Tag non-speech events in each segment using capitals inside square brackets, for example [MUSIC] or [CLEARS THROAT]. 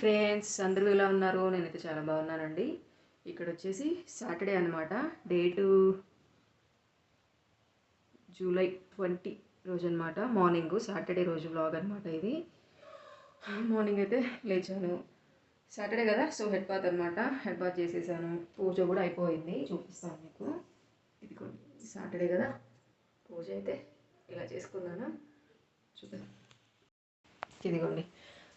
Friends అందరూ ఎలా ఉన్నారు? నేనైతే చాలా బాగున్నానండి. ఇక్కడ వచ్చేసి సాటర్డే అనమాట డేటు జూలై ట్వంటీ రోజు అనమాట మార్నింగ్ సాటర్డే రోజు బ్లాగ్ అనమాట ఇది. మార్నింగ్ అయితే లేచాను. సాటర్డే కదా సో హెడ్ బాత్ అనమాట హెడ్ బాత్ చేసేసాను. పూజ కూడా అయిపోయింది. చూపిస్తాను మీకు. ఇది సాటర్డే కదా. పూజ అయితే ఇలా చేసుకున్నాను. చూద్దాం. ఇదిగోండి.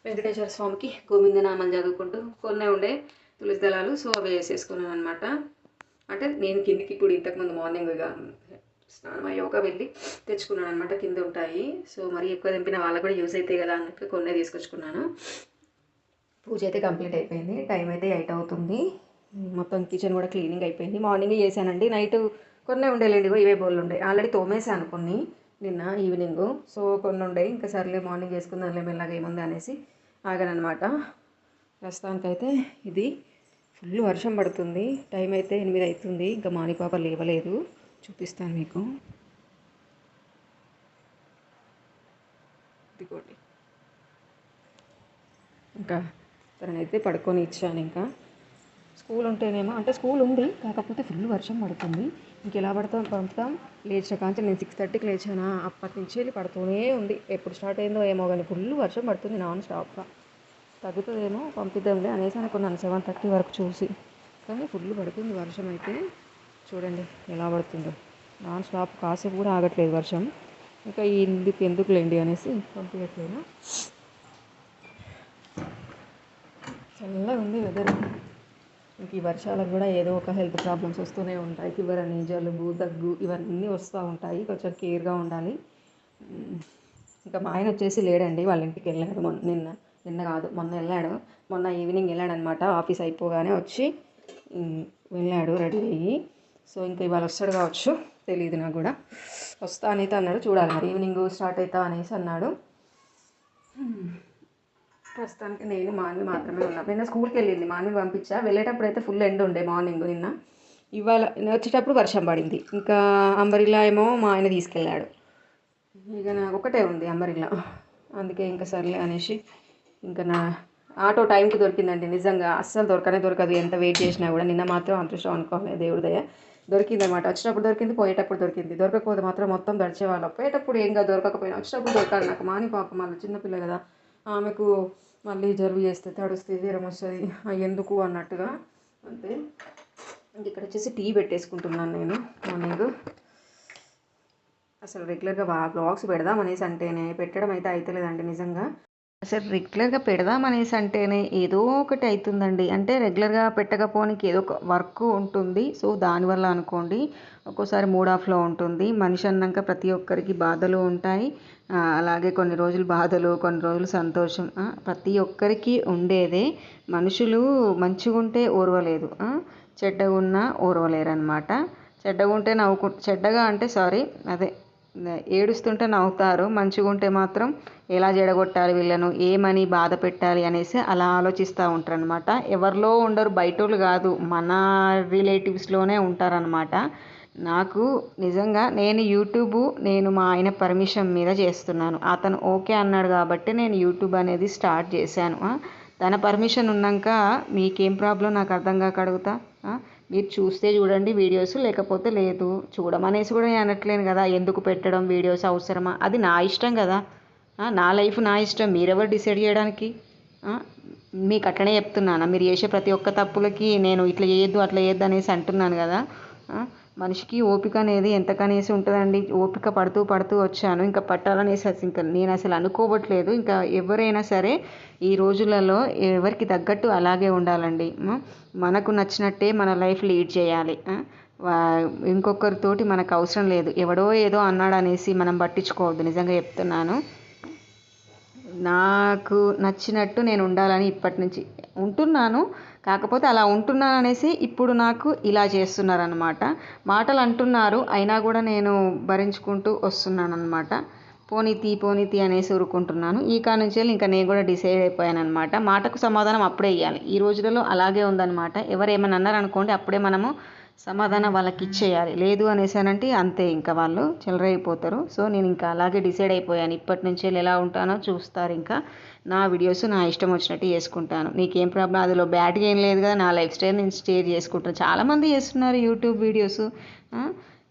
వెంకటేశ్వర స్వామికి గోవింద నామం చదువుకుంటూ కొన్ని ఉండే తులసి దళాలు సో అవి వేసేసుకున్నాను అనమాట అంటే నేను కిందికి ఇప్పుడు ఇంతకుముందు మార్నింగ్ ఇక స్నానం అయ్యాక వెళ్ళి తెచ్చుకున్నాను అనమాట కింద ఉంటాయి. సో మరి ఎక్కువ దింపిన వాళ్ళకు కూడా యూస్ అవుతాయి కదా అన్నట్టు కొన్నే తీసుకొచ్చుకున్నాను. పూజ అయితే కంప్లీట్ అయిపోయింది. టైం అయితే ఎయిట్ అవుతుంది. మొత్తం కిచెన్ కూడా క్లీనింగ్ అయిపోయింది. మార్నింగ్ చేశానండి. నైట్ కొన్ని ఉండేలేండి. ఇవే బోళ్ళు ఉండే. ఆల్రెడీ తోమేశాను కొన్ని నిన్న ఈవినింగ్. సో కొన్ని ఉండే ఇంకా సర్లే మార్నింగ్ చేసుకుందాంలే మెల్లగా ఏముంది అనేసి ఆగానమాట ప్రస్తుతానికైతే ఇది ఫుల్ వర్షం పడుతుంది. టైం అయితే ఎనిమిది అవుతుంది ఇంకా మానిపాప లేవలేదు. చూపిస్తాను మీకు. ఇదిగోండి. ఇంకా తననైతే పడుకొని ఇచ్చాను ఇంకా. స్కూల్ ఉంటేనేమో అంటే స్కూల్ ఉంది కాకపోతే ఫుల్ వర్షం పడుతుంది. ఇంకెలా పడతాం పంపుతాం? లేచిన కాంచి నేను సిక్స్ థర్టీకి లేచానా? అప్పటి నుంచి వెళ్ళి పడుతూనే ఉంది. ఎప్పుడు స్టార్ట్ అయిందో ఏమో కానీ ఫుల్ వర్షం పడుతుంది నాన్ స్టాప్గా తగ్గుతుందేమో పంపిద్దాంలే అనేసి అనుకున్నాను. సెవెన్ థర్టీ వరకు చూసి. కానీ ఫుల్ పడుతుంది వర్షం అయితే. చూడండి ఎలా పడుతుందో. నాన్ స్టాప్ కాసేపు కూడా ఆగట్లేదు వర్షం. ఇంకా ఇందుకు ఎందుకులేండి అనేసి పంపించట్లేదు చల్లగా ఉంది వెదర్ ఇంక ఈ వర్షాలకు కూడా ఏదో ఒక హెల్త్ ప్రాబ్లమ్స్ వస్తూనే ఉంటాయి. ఫీవర్ అని జలుబు దగ్గు ఇవన్నీ వస్తూ ఉంటాయి. కొంచెం కేర్గా ఉండాలి. ఇంకా మా ఆయన వచ్చేసి లేడండి. వాళ్ళ ఇంటికి వెళ్ళాడు మొన్న నిన్న. నిన్న కాదు మొన్న వెళ్ళాడు. మొన్న ఈవినింగ్ వెళ్ళాడనమాట. ఆఫీస్ అయిపోగానే వచ్చి వెళ్ళాడు రెడీ అయ్యి. సో ఇంకా ఇవాళ వస్తాడు కావచ్చు తెలియదు నాకు కూడా. వస్తా అనేది అన్నాడు. చూడాలి మరి. ఈవినింగ్ స్టార్ట్ అవుతా అనేసి అన్నాడు. ప్రస్తుతానికి నేను మాన్వి మాత్రమే ఉన్నా. నిన్న స్కూల్కి వెళ్ళింది. మాన్వి పంపించా. వెళ్ళేటప్పుడు అయితే ఫుల్ ఎండ్ ఉండే మార్నింగ్ నిన్న. ఇవాళ వచ్చేటప్పుడు వర్షం పడింది. ఇంకా అంబరిలా ఏమో మా ఆయన తీసుకెళ్ళాడు. ఇక నాకు ఒకటే ఉంది అంబరిలా అందుకే ఇంకా సర్లే అనేసి ఇంకా నా ఆటో టైంకి దొరికిందండి. నిజంగా అస్సలు దొరకనే దొరకదు. ఎంత వెయిట్ చేసినా కూడా నిన్న మాత్రం అదృష్టం అనుకోలే. దేవుడి దయ. దొరికిందనమాట వచ్చినప్పుడు దొరికింది పోయేటప్పుడు దొరికింది. దొరకకపోతే మాత్రం మొత్తం దడిచేవాళ్ళం. పోయేటప్పుడు ఏం దొరకకపోయినా. వచ్చినప్పుడు దొరకాలి నాకు. మాని పాప మళ్ళీ చిన్నపిల్ల కదా. ఆమెకు మళ్ళీ జరువు చేస్తే తడుస్తే జ్వరం వస్తుంది. ఎందుకు అన్నట్టుగా. అంతే. ఇక్కడ వచ్చేసి టీ పెట్టేసుకుంటున్నాను నేను. మార్నింగ్. అసలు రెగ్యులర్గా బ్లాగ్స్ పెడదాం అనేసి అంటేనే. పెట్టడం అయితే అవుతలేదండి నిజంగా. అసలు రెగ్యులర్గా పెడదాం అనేసి అంటేనే ఏదో ఒకటి అవుతుందండి అంటే రెగ్యులర్గా పెట్టకపోనికి ఏదో ఒక వర్క్ ఉంటుంది. సో దానివల్ల అనుకోండి ఒక్కోసారి మూడ్ ఆఫ్లో ఉంటుంది. మనిషి అన్నాక ప్రతి ఒక్కరికి బాధలు ఉంటాయి. అలాగే కొన్ని రోజులు బాధలు కొన్ని రోజులు సంతోషం. ప్రతి ఒక్కరికి ఉండేదే. మనుషులు మంచిగా ఉంటే ఓర్వలేదు. చెడ్డగా ఉన్నా ఓర్వలేరు అనమాట చెడ్డగా ఉంటే నవ్వుకు చెడ్డగా అంటే సారీ అదే. ఏడుస్తుంటే నవ్వుతారు. మంచిగా ఉంటే మాత్రం ఎలా జడగొట్టాలి వీళ్ళను? ఏమని బాధ పెట్టాలి అనేసి అలా ఆలోచిస్తూ ఉంటారు అనమాట ఎవరిలో ఉండరు బయటోళ్ళు కాదు. మన రిలేటివ్స్లోనే ఉంటారనమాట నాకు నిజంగా నేను యూట్యూబ్ నేను మా ఆయన పర్మిషన్ మీద చేస్తున్నాను. అతను ఓకే అన్నాడు కాబట్టి నేను యూట్యూబ్ అనేది స్టార్ట్ చేశాను. తన పర్మిషన్ ఉన్నాక మీకేం ప్రాబ్లం? నాకు అర్థం కాక అడుగుతా. మీరు చూస్తే చూడండి వీడియోస్ లేకపోతే లేదు. చూడమనేసి కూడా నేను అనట్లేను కదా. ఎందుకు పెట్టడం వీడియోస్ అవసరమా? అది నా ఇష్టం కదా. నా లైఫ్ నా ఇష్టం. మీరెవరు డిసైడ్ చేయడానికి? మీకు అట్లనే చెప్తున్నాను? మీరు చేసే ప్రతి ఒక్క తప్పులకి నేను ఇట్లా చేయొద్దు అట్లా చేయొద్దు అనేసి అంటున్నాను కదా. మనిషికి ఓపిక అనేది ఎంతకనేసి ఉంటుందండి. ఓపిక పడుతూ పడుతూ వచ్చాను. ఇంకా పట్టాలనేసి ఇంకా నేను అసలు అనుకోవట్లేదు. ఇంకా ఎవరైనా సరే ఈ రోజులలో ఎవరికి తగ్గట్టు అలాగే ఉండాలండి. మనకు నచ్చినట్టే మన లైఫ్ లీడ్ చేయాలి. ఇంకొకరితోటి మనకు అవసరం లేదు. ఎవడో ఏదో అన్నాడు అనేసి మనం పట్టించుకోవద్దు. నిజంగా చెప్తున్నాను. నాకు నచ్చినట్టు నేను ఉండాలని ఇప్పటి నుంచి ఉంటున్నాను. కాకపోతే అలా ఉంటున్నాను అనేసి ఇప్పుడు నాకు ఇలా చేస్తున్నారనమాట మాటలు అంటున్నారు అయినా కూడా నేను భరించుకుంటూ వస్తున్నాను అనమాట పోనీతి పోనీతి అనేసి ఊరుకుంటున్నాను. ఈ కాడ నుంచి ఇంకా నేను కూడా డిసైడ్ అయిపోయాను అనమాట మాటకు సమాధానం అప్పుడే ఇవ్వాలి ఈ రోజులలో అలాగే ఉందన్నమాట. ఎవరు ఏమైనా అన్నారనుకోండి అప్పుడే మనము సమాధానం వాళ్ళకి ఇచ్చేయాలి. లేదు అనేసానంటే అంతే ఇంకా వాళ్ళు చిల్లరైపోతారు సో నేను ఇంకా అలాగే డిసైడ్ అయిపోయాను. ఇప్పటి నుంచి ఎలా ఉంటానో చూస్తారు ఇంకా. నా వీడియోస్ నా ఇష్టం వచ్చినట్టు చేసుకుంటాను. నీకేం ప్రాబ్లం? అందులో బ్యాడ్గా ఏం లేదు కదా. నా లైఫ్ స్టైల్ నేను షేర్ చేసుకుంటాను. చాలామంది చేస్తున్నారు యూట్యూబ్ వీడియోస్.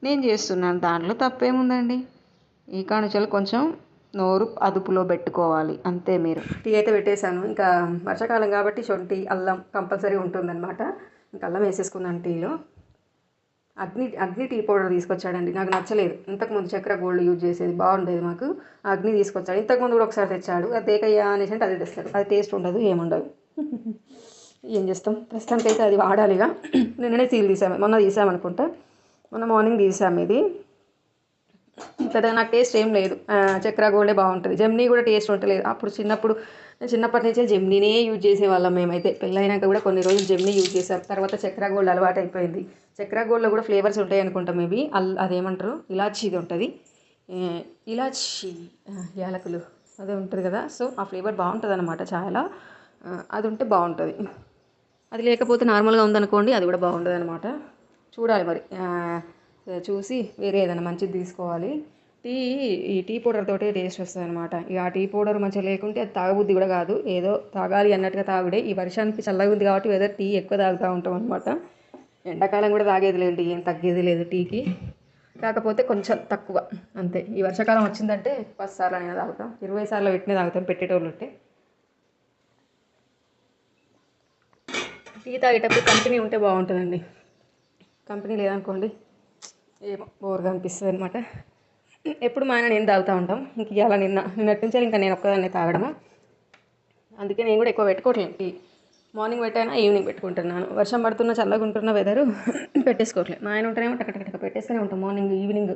నేను చేస్తున్నాను. దాంట్లో తప్పేముందండి? ఈ కానుచలు కొంచెం నోరు అదుపులో పెట్టుకోవాలి. అంతే మీరు. టీ అయితే పెట్టేశాను. ఇంకా వర్షాకాలం కాబట్టి శొంఠి అల్లం కంపల్సరీ ఉంటుందన్నమాట. ఇంకా అల్లం వేసేసుకున్నాను టీలో. అగ్ని అగ్ని టీ పౌడర్ తీసుకొచ్చాడండి. నాకు నచ్చలేదు. ఇంతకుముందు చక్ర గోల్డ్ యూజ్ చేసేది బాగుండేది మాకు. అగ్ని తీసుకొచ్చాడు. ఇంతకుముందు కూడా ఒకసారి తెచ్చాడు. అది తేకయ్యా అనేసి అంటే అది తెస్తాడు. అది టేస్ట్ ఉండదు ఏముండదు. ఏం చేస్తాం? ప్రస్తుతానికి అయితే అది వాడాలిగా. నిన్ననే సీల్ తీసాము మొన్న తీసామనుకుంటా మొన్న మార్నింగ్ తీసాము ఇది. పెద్దగా నాకు టేస్ట్ ఏం లేదు. చక్ర గోల్డే బాగుంటుంది. జమ్నీ కూడా టేస్ట్ ఉండలేదు అప్పుడు చిన్నప్పుడు చిన్నప్పటి నుంచి జెమ్నీనే యూజ్ చేసేవాళ్ళం మేమైతే. పెళ్ళైనాక కూడా కొన్ని రోజులు జెమ్నీ యూజ్ చేశారు. తర్వాత చక్ర గోల్డ్ అలవాటు అయిపోయింది. చక్ర గోల్డ్లో కూడా ఫ్లేవర్స్ ఉంటాయి అనుకుంటా మేబీ. అల్ అదేమంటారు? ఇలాచీది ఉంటుంది. ఇలాచీ యాలకులు అదే ఉంటుంది కదా. సో ఆ ఫ్లేవర్ బాగుంటుంది అనమాట చాలా అది ఉంటే బాగుంటుంది. అది లేకపోతే నార్మల్గా ఉందనుకోండి అది కూడా బాగుంటుంది అనమాట చూడాలి మరి. చూసి వేరే ఏదైనా మంచిది తీసుకోవాలి. టీ ఈ టీ పౌడర్ తోటే టేస్ట్ వస్తుంది అనమాట ఇక ఆ టీ పౌడర్ మంచిగా లేకుంటే అది తాగబుద్ధి కూడా కాదు. ఏదో తాగాలి అన్నట్టుగా తాగుడే. ఈ వర్షానికి చల్లగా ఉంది కాబట్టి వెదర్ టీ ఎక్కువ తాగుతూ ఉంటాం అనమాట ఎండాకాలం కూడా తాగేది లేదు ఏం తగ్గేది లేదు టీకి. కాకపోతే కొంచెం తక్కువ అంతే. ఈ వర్షాకాలం వచ్చిందంటే పది సార్లు అయినా తాగుతాం. ఇరవై సార్లు పెట్టినే తాగుతాం పెట్టేటోళ్ళు ఉంటే. టీ తాగేటప్పుడు కంపెనీ ఉంటే బాగుంటుందండి. కంపెనీ లేదనుకోండి ఏమో బోర్గా అనిపిస్తుంది అనమాట ఎప్పుడు మా ఆయన నేను తాగుతూ ఉంటాం. ఇంక ఇవాళ నిన్న నిన్నటి నుంచి ఇంకా నేను ఒక్కదాన్ని తాగడము? అందుకే నేను కూడా ఎక్కువ పెట్టుకోవట్లేదు. టీ మార్నింగ్ పెట్టైనా ఈవినింగ్ పెట్టుకుంటున్నాను. వర్షం పడుతున్న చల్లగా ఉంటున్న వెదరు [CLEARS THROAT] పెట్టేసుకోవట్లేదు. మా ఆయన ఉంటేనేమో టక టక పెట్టేస్తూనే ఉంటాం. Morning evening.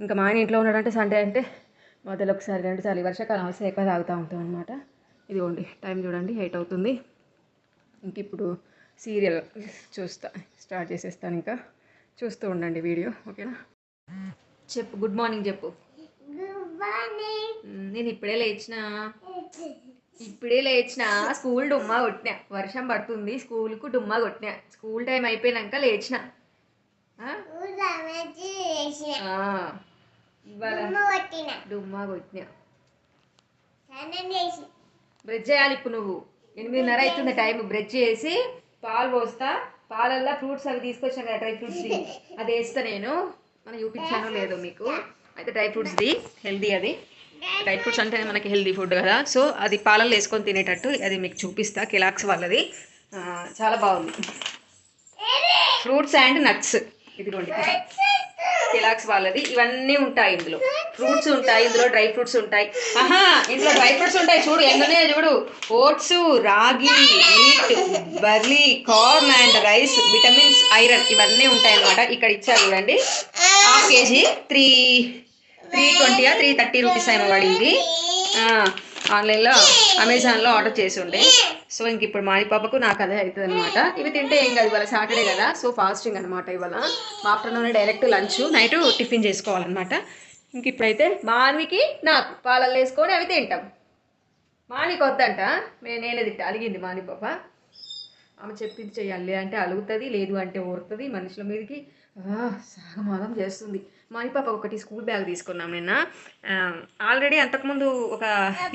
ఇంకా మా ఆయన ఇంట్లో ఉన్నాడంటే సండే అంటే మొదలు ఒకసారి రెండు సార్లు ఈ వర్షాకాలం వస్తే ఎక్కువ తాగుతూ ఉంటాం అనమాట ఇదిగోండి టైం చూడండి ఎయిట్ అవుతుంది. ఇంక ఇప్పుడు సీరియల్ చూస్తా స్టార్ట్ చేసేస్తాను ఇంకా. చూస్తూ ఉండండి వీడియో ఓకేనా? చెప్పు గుడ్ మార్నింగ్ చెప్పు. నేను ఇప్పుడే లేచిన? ఇప్పుడే లేచిన? స్కూల్ డుమ్మా కొట్టినా. వర్షం పడుతుంది స్కూల్కు డుమ్మా కొట్టినా. స్కూల్ టైం అయిపోయినాక లేచిన. డుమ్మా కొట్టినా. బ్రెడ్ చేయాలి ఇప్పుడు నువ్వు. ఎనిమిదిన్నర అవుతుంది టైం. బ్రెడ్ చేసి పాలు పోస్తా. పాలల్లో ఫ్రూట్స్ అవి తీసుకొచ్చాను కదా డ్రై ఫ్రూట్స్ది అది వేస్తా నేను. మనం చూపించాను లేదో మీకు. అయితే డ్రై ఫ్రూట్స్ది హెల్దీ అది. Dry fruits. అంటే మనకి హెల్దీ ఫుడ్ కదా. సో అది పాలల్లో వేసుకొని తినేటట్టు అది మీకు చూపిస్తా. కిలాక్స్ వాళ్ళది. చాలా బాగుంది. Fruits and nuts. ఇదిగోండి. కిలాక్స్ వాళ్ళది. ఇవన్నీ ఉంటాయి ఇందులో. ఫ్రూట్స్ ఉంటాయి ఇందులో డ్రై ఫ్రూట్స్ ఉంటాయి. ఆహా ఇందులో డ్రై ఫ్రూట్స్ ఉంటాయి. చూడు ఎన్నున్నాయో చూడు. Oats ragi wheat barley corn and rice vitamins iron ఇవన్నీ ఉంటాయి అన్నమాట ఇక్కడ ఇచ్చారు చూడండి. హాఫ్ కేజీ త్రీ త్రీ ట్వంటీయా త్రీ థర్టీ రూపీస్ ఏమో పడింది. ఆన్లైన్లో అమెజాన్లో ఆర్డర్ చేసి ఉండే. సో ఇంక ఇప్పుడు మాని పాపకు నాకు అదే అవుతుంది అనమాట ఇవి తింటే ఏం కాదు ఇవాళ సాటర్డే కదా. సో ఫాస్టింగ్ అనమాట ఇవాళ. Afternoon direct lunch night tiffin చేసుకోవాలన్నమాట. ఇంక ఇప్పుడైతే మాన్వికి నాకు పాలల్లో వేసుకొని అవి తింటాం. మానికి వద్దంట. మే- నేనే తింటా. అలిగింది మాని పాప. ఆమె చెప్పింది చెయ్యాలి. అంటే అలుగుతుంది లేదు అంటే ఊరుతుంది మనుషుల మీదకి సాగమాదం చేస్తుంది. మాని పాప ఒకటి స్కూల్ బ్యాగ్ తీసుకున్నాం నిన్న. ఆల్రెడీ అంతకుముందు ఒక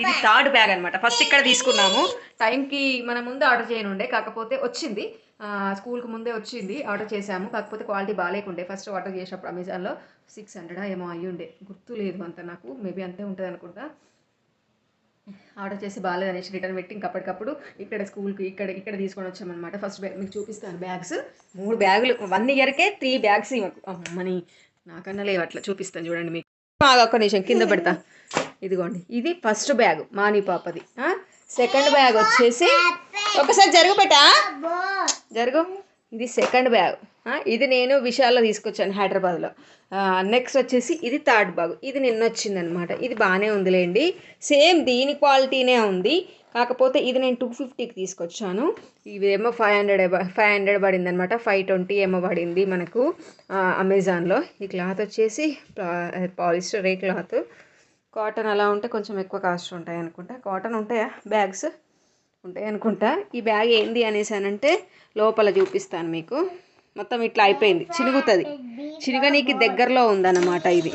ఇది థర్డ్ బ్యాగ్ అనమాట ఫస్ట్ ఇక్కడ తీసుకున్నాము. టైంకి మన ముందు ఆర్డర్ చేయనుండే కాకపోతే వచ్చింది. స్కూల్కి ముందే వచ్చింది ఆర్డర్ చేసాము కాకపోతే క్వాలిటీ బాగాలేకుండే ఫస్ట్ ఆర్డర్ చేసినప్పుడు అమెజాన్లో సిక్స్ హండ్రెడ్ ఏమో అయ్యి ఉండే. గుర్తు లేదు అంత నాకు. మేబీ అంతే ఉంటుంది అనుకుంటా. ఆర్డర్ చేసి బాగాలేదు అనేసి రిటర్న్ పెట్టి ఇంక అప్పటికప్పుడు ఇక్కడ స్కూల్కి ఇక్కడ ఇక్కడ తీసుకొని వచ్చామన్నమాట. ఫస్ట్ బ్యాగ్ మీకు చూపిస్తాను బ్యాగ్స్. మూడు బ్యాగులు. వన్ ఇయర్కే త్రీ బ్యాగ్స్ అమ్మని నాకన్నా లేవు అట్లా చూపిస్తాను చూడండి మీకు. బాగా ఒక్క నిమిషం కింద పెడతా. [LAUGHS] ఇదిగోండి ఇది ఫస్ట్ బ్యాగ్ మాని పాపది. సెకండ్ బ్యాగ్ వచ్చేసి ఒకసారి జరుగు పెట్టా జరుగు. ఇది సెకండ్ బ్యాగ్ ఇది నేను విశాల్లో తీసుకొచ్చాను హైదరాబాద్లో. నెక్స్ట్ వచ్చేసి ఇది థర్డ్ బ్యాగ్ ఇది నిన్న వచ్చిందనమాట ఇది బాగానే ఉందిలేండి. సేమ్ దీని క్వాలిటీనే ఉంది. కాకపోతే ఇది నేను టూ ఫిఫ్టీకి తీసుకొచ్చాను. ఇదేమో ఫైవ్ హండ్రెడ్ ఫైవ్ హండ్రెడ్ పడింది అనమాట ఫైవ్ ట్వంటీ ఏమో పడింది మనకు అమెజాన్లో. ఈ క్లాత్ వచ్చేసి పాలిస్టర్ ఏ క్లాత్. కాటన్ అలా ఉంటే కొంచెం ఎక్కువ కాస్ట్ ఉంటాయి అనుకుంటా. కాటన్ ఉంటాయా? బ్యాగ్స్ ఉంటాయి అనుకుంటా. ఈ బ్యాగ్ ఏంది అనేసి అంటే లోపల చూపిస్తాను మీకు. మొత్తం ఇట్లా అయిపోయింది. చినుగుతుంది. చినుగనీకి దగ్గరలో ఉందన్నమాట ఇది.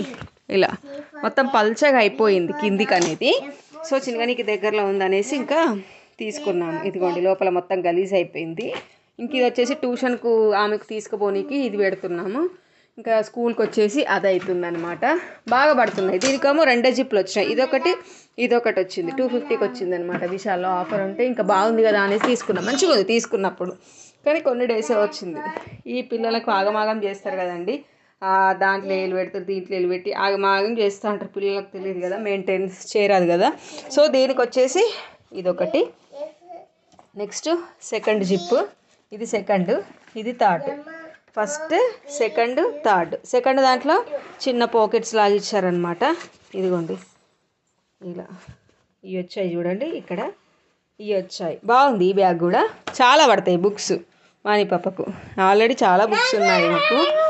ఇలా. మొత్తం పల్చగా అయిపోయింది కిందికి అనేది సో చినుగనీకి దగ్గరలో ఉందనేసి ఇంకా తీసుకున్నాము ఇదిగోండి లోపల మొత్తం గలీజ్ అయిపోయింది. ఇంక ఇది వచ్చేసి ట్యూషన్కు ఆమెకు తీసుకుపోనీకి ఇది పెడుతున్నాము. ఇంకా స్కూల్కి వచ్చేసి అది అవుతుంది అనమాట బాగా పడుతున్నాయి. దీనికేమో రెండే జిప్లు వచ్చినాయి. ఇదొకటి ఇదొకటి వచ్చింది. టూ ఫిఫ్టీకి వచ్చింది అనమాట విశాల్లో ఆఫర్ ఉంటే ఇంకా బాగుంది కదా అనేసి తీసుకున్నాం. మంచిగా ఉంది తీసుకున్నప్పుడు. కానీ కొన్ని డేసే వచ్చింది. ఈ పిల్లలకు ఆగమాగం చేస్తారు కదండి. దాంట్లో ఏలు పెడతారు దీంట్లో ఏలు పెట్టి ఆగమాగం చేస్తూ ఉంటారు. పిల్లలకు తెలియదు కదా మెయింటెనెన్స్ చేయరాదు కదా. సో దీనికి వచ్చేసి ఇదొకటి. నెక్స్ట్ సెకండ్ జిప్ ఇది సెకండ్ ఇది third first second third second దాంట్లో చిన్న పాకెట్స్ లాగా ఇచ్చారనమాట ఇదిగోండి. ఇలా. ఇవి వచ్చాయి చూడండి. ఇక్కడ ఇవి వచ్చాయి. బాగుంది ఈ బ్యాగ్ కూడా. చాలా పడతాయి బుక్స్. వాణి పాపకు. ఆల్రెడీ చాలా బుక్స్ ఉన్నాయి మాకు ఆ,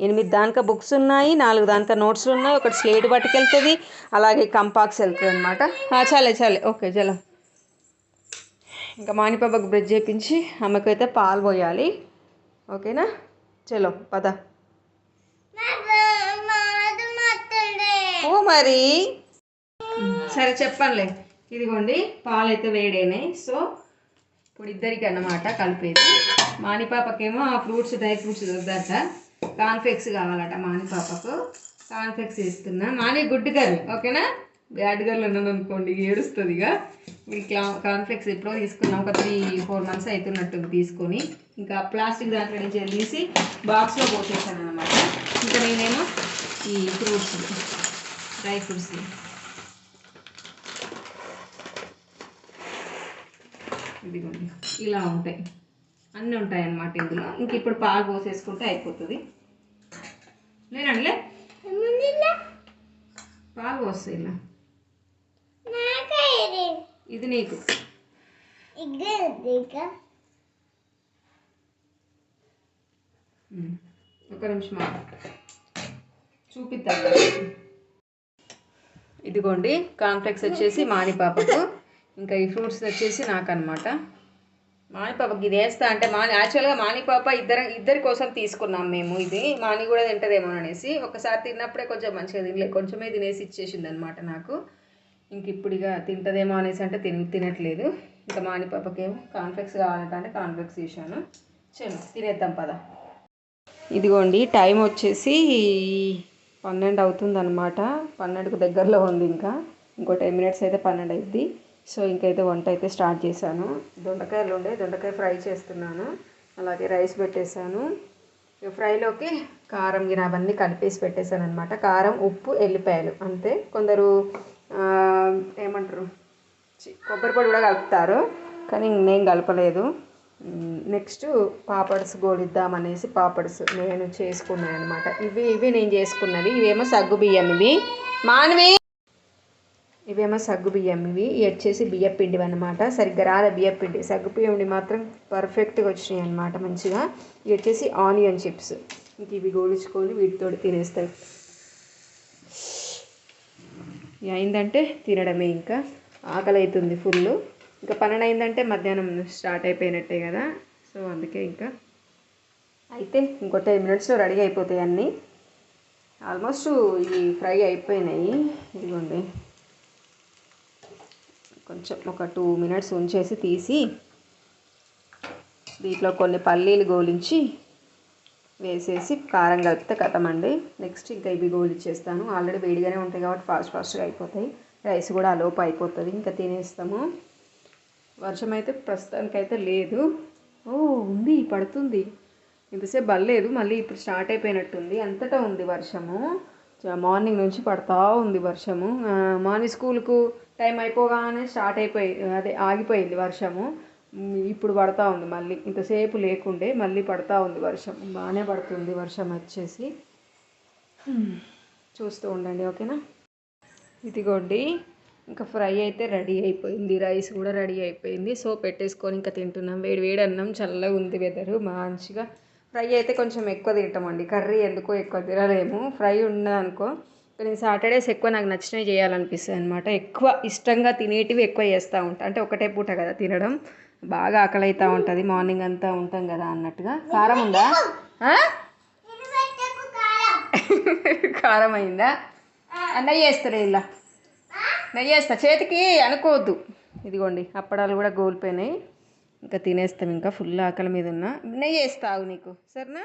ఎనిమిది దానిక బుక్స్ ఉన్నాయి నాలుగు దానిక నోట్స్లు ఉన్నాయి ఒకటి స్లేట్ పట్టుకెళ్తుంది అలాగే కంపాక్స్ వెళ్తుంది అనమాట చాలే చాలే ఓకే చలో. ఇంకా మాణిపాపకు చేపించి ఆమెకు అయితే పాలు పోయాలి. ఓకేనా? చలో పద. ఓ మరి. సరే చెప్పండిలే ఇదిగోండి పాలు అయితే వేడైనాయి. సో ఇప్పుడు ఇద్దరికి అన్నమాట కలిపేది. మానిపాపకేమో ఆ ఫ్రూట్స్ డ్రై ఫ్రూట్స్ వద్దట. కాన్ఫ్లెక్స్ కావాలట మానిపాపకు. కాన్ఫ్లెక్స్ ఇస్తున్నా మాని గుడ్ గర్ల్ ఓకేనా? బ్యాడ్ గర్ల్ ఉన్నాను అనుకోండి ఏడుస్తుంది ఇక ఇట్లా కాన్ఫ్లెక్స్ ఎప్పుడో తీసుకున్నాం ఒక త్రీ ఫోర్ మంత్స్ అవుతున్నట్టు తీసుకొని ఇంకా ప్లాస్టిక్ దాంట్లో నుంచి తీసి బాక్స్లో పోసేసాను అనమాట ఇంకా నేనేమో ఈ ఫ్రూట్స్ డ్రై ఫ్రూట్స్. ఇదిగోండి ఇలా ఉంటాయి. అన్నీ ఉంటాయి అన్నమాట ఇందులో. ఇంక ఇప్పుడు పాలు పోసేసుకుంటే అయిపోతుంది. లేనండిలే పాలు పోస్తాయి ఇలా ఇది నీకు. ఒక నిమిషం. చూపిస్తాను ఇదిగోండి కాంప్లెక్స్ వచ్చేసి మాని పాపకు ఇంకా ఈ ఫ్రూట్స్ వచ్చేసి నాకు అనమాట ఇది వేస్తా అంటే మాని యాక్చువల్గా మానిపాప ఇద్దరం ఇద్దరు ఇద్దరి కోసం తీసుకున్నాం మేము ఇది. మాని కూడా తింటదేమో అనేసి ఒకసారి తిన్నప్పుడే కొంచెం మంచిగా తినలే కొంచెమే తినేసి ఇచ్చేసింది అనమాట నాకు. ఇంక ఇప్పుడు ఇక తింటదేమో అనేసి అంటే తిని తినట్లేదు. ఇంకా మానిపాపకేమో కాన్ఫ్లెక్స్ కావాలంట అంటే కాన్ఫ్లెక్స్ చేశాను. చలో తినేద్దాం పద. ఇదిగోండి టైం వచ్చేసి పన్నెండు అవుతుంది అనమాట పన్నెండుకు దగ్గరలో ఉంది ఇంకా. ఇంకో టెన్ మినిట్స్ అయితే పన్నెండు అయింది సో ఇంకైతే వంట అయితే స్టార్ట్ చేశాను. దొండకాయలు ఉండే దొండకాయ ఫ్రై చేస్తున్నాను. అలాగే రైస్ పెట్టేశాను. ఫ్రైలోకి కారం గిన అవన్నీ కలిపేసి పెట్టేశాను అనమాట కారం ఉప్పు ఎల్లిపాయలు అంతే. కొందరు ఏమంటారు? చి- కొబ్బరి పొడి కూడా కలుపుతారు. కానీ నేను కలపలేదు. నెక్స్ట్ పాపడ్స్ గోలిద్దామనేసి పాపడ్స్ నేను చేసుకున్నాను అనమాట ఇవి ఇవి నేను చేసుకున్నవి. ఇవేమో సగ్గు బియ్యం ఇవి. మానవి! ఇవేమో సగ్గు బియ్యం. ఇవి వచ్చేసి బియ్య పిండివి అనమాట సరిగ్గా రాలే బియ్య పిండి. సగ్గు బియ్యం మాత్రం పర్ఫెక్ట్గా వచ్చినాయి అనమాట మంచిగా. ఇవి వచ్చేసి ఆనియన్ చిప్స్. ఇంక ఇవి గోడించుకొని వీటితో తినేస్తాయి. అయిందంటే తినడమే ఇంకా. ఆకలి అవుతుంది ఫుల్ ఇంకా పన్నెండు అయిందంటే మధ్యాహ్నం స్టార్ట్ అయిపోయినట్టే కదా. సో అందుకే ఇంకా అయితే ఇంకో టెన్ మినిట్స్లో రెడీ అయిపోతాయి అన్నీ. ఆల్మోస్ట్ ఇవి ఫ్రై అయిపోయినాయి. ఇదిగోండి. కొంచెం ఒక టూ మినిట్స్ ఉంచేసి తీసి దీంట్లో కొన్ని పల్లీలు గోలించి వేసేసి కారం కలిపితే కథమండి నెక్స్ట్ ఇంకా ఇవి గోలిచ్చేస్తాను. ఆల్రెడీ వేడిగానే ఉంటాయి కాబట్టి ఫాస్ట్ ఫాస్ట్గా అయిపోతాయి. రైస్ కూడా అలోపు అయిపోతుంది. ఇంకా తినేస్తాము. వర్షం అయితే ప్రస్తుతానికైతే లేదు. ఓ ఉంది పడుతుంది. ఇంతసేపు పడలేదు మళ్ళీ ఇప్పుడు స్టార్ట్ అయిపోయినట్టుంది. అంతటా ఉంది వర్షము. మార్నింగ్ నుంచి పడతా ఉంది వర్షము. మార్నింగ్ స్కూల్కు టైం అయిపోగానే స్టార్ట్ అయిపోయి అదే ఆగిపోయింది వర్షము. ఇప్పుడు పడతా ఉంది మళ్ళీ. ఇంతసేపు లేకుండే మళ్ళీ పడతా ఉంది వర్షం. బాగానే పడుతుంది వర్షం వచ్చేసి. చూస్తూ ఉండండి ఓకేనా? ఇదిగోండి ఇంకా ఫ్రై అయితే రెడీ అయిపోయింది. రైస్ కూడా రెడీ అయిపోయింది. సో పెట్టేసుకొని ఇంకా తింటున్నాం. వేడి వేడి అన్నం చల్లగా ఉంది వెదరు మంచిగా. ఫ్రై అయితే కొంచెం ఎక్కువ తింటామండి. కర్రీ ఎందుకో ఎక్కువ తినలేము. ఫ్రై ఉన్నదనుకో నేను సాటర్డేస్ ఎక్కువ నాకు నచ్చినవి చేయాలనిపిస్తుంది అనమాట ఎక్కువ ఇష్టంగా తినేటివి ఎక్కువ చేస్తూ ఉంటా. అంటే ఒకటే పూట కదా తినడం. బాగా ఆకలి అవుతూ ఉంటుంది. మార్నింగ్ అంతా ఉంటాం కదా అన్నట్టుగా. కారం ఉందా? [LAUGHS] కారం అయిందా? నెయ్యి వేస్తారే ఇలా. నెయ్యి వేస్తా. చేతికి అనుకోవద్దు. ఇదిగోండి అప్పడాలు కూడా గోలిపోయినాయి. ఇంకా తినేస్తాం ఇంకా ఫుల్ ఆకలి మీద ఉన్నా. నెయ్యి వేస్తావు నీకు సరేనా?